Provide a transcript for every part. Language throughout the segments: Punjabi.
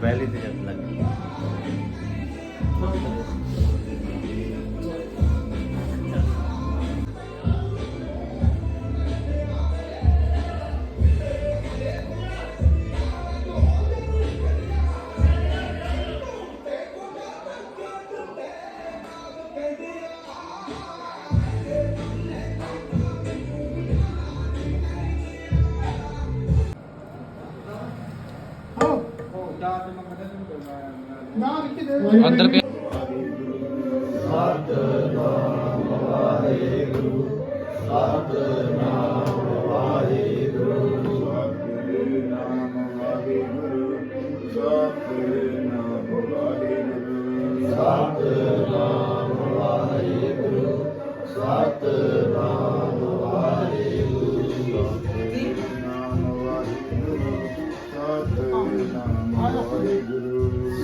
ਪਹਿਲੀ ਤੇ ਲੱਗ ਗਈ ਨਾ ਮੰਮੀ ਨਾਲ ਲੱਗੇ ਜਾ ਕੇ ਫੇਰ ਫੜ ਕੇ ਜਾ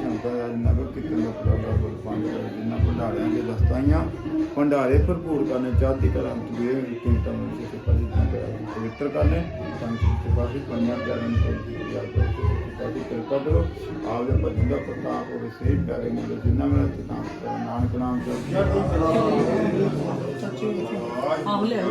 ਦੇ ਪਾਸੇ ਹੁੰਦਾ ਹੈ ਨਗਰ ਕੀਰਤਨ ਦਾ ਪ੍ਰੋਗਰਾਮ ਪੰਜ ਜਿੰਨਾ ਭੰਡਾਰਿਆਂ ਦੇ ਦਸਤਾਈਆਂ ਭੰਡਾਰੇ ਭਰਪੂਰ ਕਰਨੇ ਚਾਹਤੀ ਕਰਾਂ ਤੁਏ ਕਿੰਤਾ ਨੂੰ ਸੇ ਪਰਿ ਪਵਿੱਤਰ ਕਰਨੇ ਪੰਜ ਦੇ ਪਾਸੇ ਪੰਜਾਂ ਚਰਨ ਤੋਂ ਯਾਦ ਕਰੋ ਸਾਡੀ ਕਿਰਪਾ ਕਰੋ। ਆਪ ਦੇ ਭਜਨ ਦਾ ਪ੍ਰਤਾਪ ਹੋਵੇ ਸੇ ਪਿਆਰੇ ਮੁੰਡੇ ਜਿੰਨਾ ਮੇਰਾ ਚਿਤਾਂ ਨਾਨਕ ਨਾਮ ਚੜ੍ਹਦੀ ਆਹ ਲੈ ਆਓ।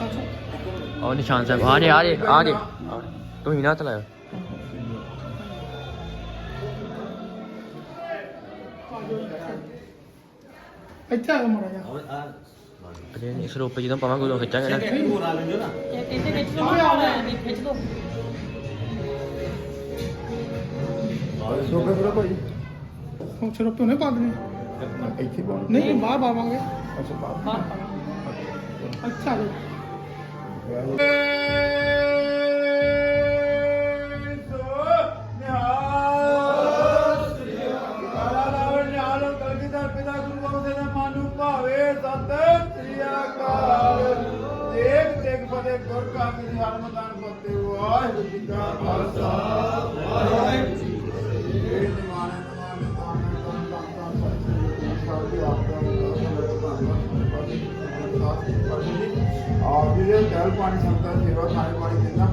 ਆਜੋ ਉਹ ਨਿਸ਼ਾਨ ਸਾਹਿਬ ਆ ਜੇ ਆ ਜੇ ਆ ਜੇ। ਤੁਸੀਂ ਨਾ ਚਲਾਇਓ ਇੱਥੇ ਆ ਕੇ ਮਾਰਾ ਜਾ ਅਜੇ ਇਸ ਰੂਪ ਜਦੋਂ ਪਾਵਾਂਗੇ ਉਦੋਂ ਖਿੱਚਾਂਗੇ ਨਾ। ਇਹ ਕਹਿੰਦੇ ਵਿੱਚ ਲੋ ਨਹੀਂ ਖਿੱਚ ਦੋ। ਸੋਪੇ ਫਿਰ ਭਾਈ। ਹੁਣ ਸਿਰਫ ਉਹਨੇ ਪਾ ਦੇਣੀ। ਇੱਥੇ ਪਾਉਣ ਨਹੀਂ ਬਾਹਰ ਪਾਵਾਂਗੇ। ਅੱਛਾ ਬਾਤ ਬਾਹਰ ਪਾਵਾਂਗੇ। ਅੱਛਾ ਆ ਜਾਓ। ਵਾਹਿਗੁਰੂ ਜੀ ਕਾ ਖਾਲਸਾ, ਵਾਹਿਗੁਰੂ ਜੀ ਕੀ ਫਤਿਹ ਆਪ ਜੀ ਦੇ ਜਲ ਪਾਣੀ ਸੰਤਾਂ ਦੀ ਸੇਵਾ ਖਾਣੇ ਪਾਣੀ ਦਿੰਦਾ